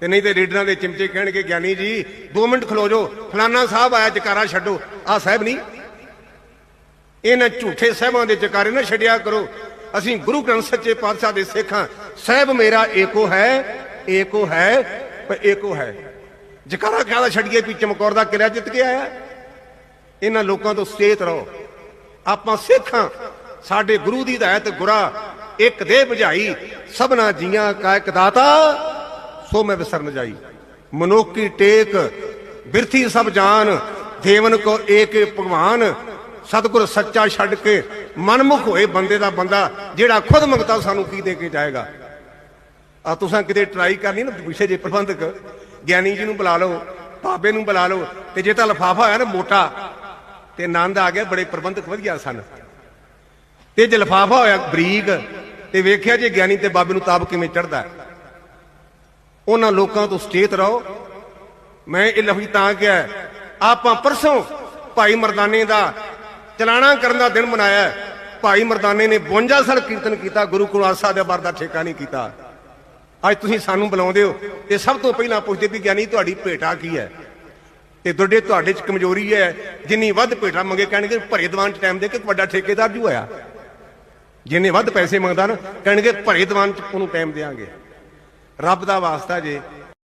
ਤੇ ਨਹੀਂ ਤੇ ਲੀਡਰਾਂ ਦੇ ਚਿਮਚੇ ਕਹਿਣਗੇ, ਗਿਆਨੀ ਜੀ 2 ਮਿੰਟ ਖਲੋ ਜਾਓ। ਫਲਾਨਾ ਸਾਹਿਬ ਆਇਆ ਜਕਾਰਾ ਛੱਡੋ। ਆ ਸਾਹਿਬ ਨਹੀਂ। ਇਹਨਾਂ ਝੂਠੇ ਸਾਹਿਬਾਂ ਦੇ ਜਕਾਰੇ ਨਾ ਛੱਡਿਆ ਕਰੋ। ਅਸੀਂ ਗੁਰੂ ਗ੍ਰੰਥ ਸੱਚੇ ਪਾਤਸ਼ਾਹ ਦੇ ਸਿੱਖਾਂ ਸਾਹਿਬ ਮੇਰਾ ਏਕੋ ਹੈ ਏਕੋ ਹੈ, ਪਰ ਏਕੋ ਹੈ। ਜਕਾਰਾ ਕਾਹਦਾ ਛੱਡੀਏ, ਵੀ ਚਮਕੌਰ ਦਾ ਕਿਲਾ ਜਿੱਤ ਕੇ ਆਇਆ? ਇਹਨਾਂ ਲੋਕਾਂ ਤੋਂ ਸਚੇਤ ਰਹੋ। ਆਪਾਂ ਸਿੱਖਾਂ ਸਾਡੇ ਗੁਰੂ ਦੀ ਹਦਾਇਤ ਗੁਰਾ, ਇੱਕ ਦੇ ਬੁਝਾਈ ਸਭਨਾ ਜੀਆਂ ਕਾ ਇੱਕ ਦਾਤਾ। ਸੋ ਮੈਂ ਵਿਸਰਨ ਜਾਈ। ਮਨੋਕੀ ਟੇਕ, ਬਿਰਥੀ ਸਭ ਜਾਨ ਦੇਵਨ ਕੋ ਏਕ ਭਗਵਾਨ। ਸਤਿਗੁਰ ਸੱਚਾ ਛੱਡ ਕੇ ਮਨਮੁਖ ਹੋਏ ਬੰਦੇ ਦਾ ਬੰਦਾ, ਜਿਹੜਾ ਖੁਦ ਮੰਗਤਾ ਸਾਨੂੰ ਕੀ ਦੇ ਕੇ ਜਾਏਗਾ? ਆ ਤੁਸੀਂ ਕਿਤੇ ਟਰਾਈ ਕਰਨੀ ਨਾ ਪਿੱਛੇ ਜੇ ਪ੍ਰਬੰਧਕ, ਗਿਆਨੀ ਜੀ ਨੂੰ ਬੁਲਾ ਲਓ, ਬਾਬੇ ਨੂੰ ਬੁਲਾ ਲਓ, ਤੇ ਜੇ ਤਾਂ ਲਫਾਫਾ ਹੋਇਆ ਨਾ ਮੋਟਾ, ਤੇ ਆਨੰਦ ਆ ਗਿਆ, ਬੜੇ ਪ੍ਰਬੰਧਕ ਵਧੀਆ ਸਨ। ਤੇ ਜੇ ਲਫਾਫਾ ਹੋਇਆ ਬਰੀਕ, ਤੇ ਵੇਖਿਆ ਜੇ ਗਿਆਨੀ ਤੇ ਬਾਬੇ ਨੂੰ ਤਾਬ ਕਿਵੇਂ ਚੜਦਾ ਉਹਨਾਂ ਲੋਕਾਂ ਤੋਂ ਸਚੇਤ ਰਹੋ। ਮੈਂ ਇਹ ਲਫ਼ਜ਼ ਤਾਂ ਕਿਹਾ ਆਪਾਂ ਪਰਸੋਂ ਭਾਈ ਮਰਦਾਨੇ ਦਾ ਚਲਾਣਾ ਕਰਨ ਦਾ ਦਿਨ ਮਨਾਇਆ ਭਾਈ ਮਰਦਾਨੇ ਨੇ 52 ਸਾਲ ਕੀਰਤਨ ਕੀਤਾ, ਗੁਰੂ ਕੁਲਾਸਾ ਦੇ ਬਾਰ ਦਾ ਠੇਕਾ ਨਹੀਂ ਕੀਤਾ। ਅੱਜ ਤੁਸੀਂ ਸਾਨੂੰ ਬੁਲਾਉਂਦੇ ਹੋ ਤੇ ਸਭ ਤੋਂ ਪਹਿਲਾਂ ਪੁੱਛਦੇ ਵੀ ਗਿਆਨੀ, ਤੁਹਾਡੀ ਭੇਟਾ ਕੀ ਹੈ? ਤੇ ਤੁਹਾਡੇ ਤੁਹਾਡੇ ਚ ਕਮਜ਼ੋਰੀ ਹੈ, ਜਿੰਨੀ ਵੱਧ ਭੇਟਾ ਮੰਗੇ ਕਹਿਣਗੇ ਭਰੇ ਦੀਵਾਨ ਚ ਟਾਈਮ ਦੇ ਕੇ ਵੱਡਾ ਠੇਕੇਦਾਰ ਜੂ ਆਇਆ ਜਿੰਨੇ ਵੱਧ ਪੈਸੇ ਮੰਗਦਾ ਨਾ, ਕਹਿਣਗੇ ਭਰੇ ਦੀਵਾਨ ਚ ਉਹਨੂੰ ਟਾਈਮ ਦੇਾਂਗੇ। ਰੱਬ ਦਾ ਵਾਸਤਾ ਜੇ।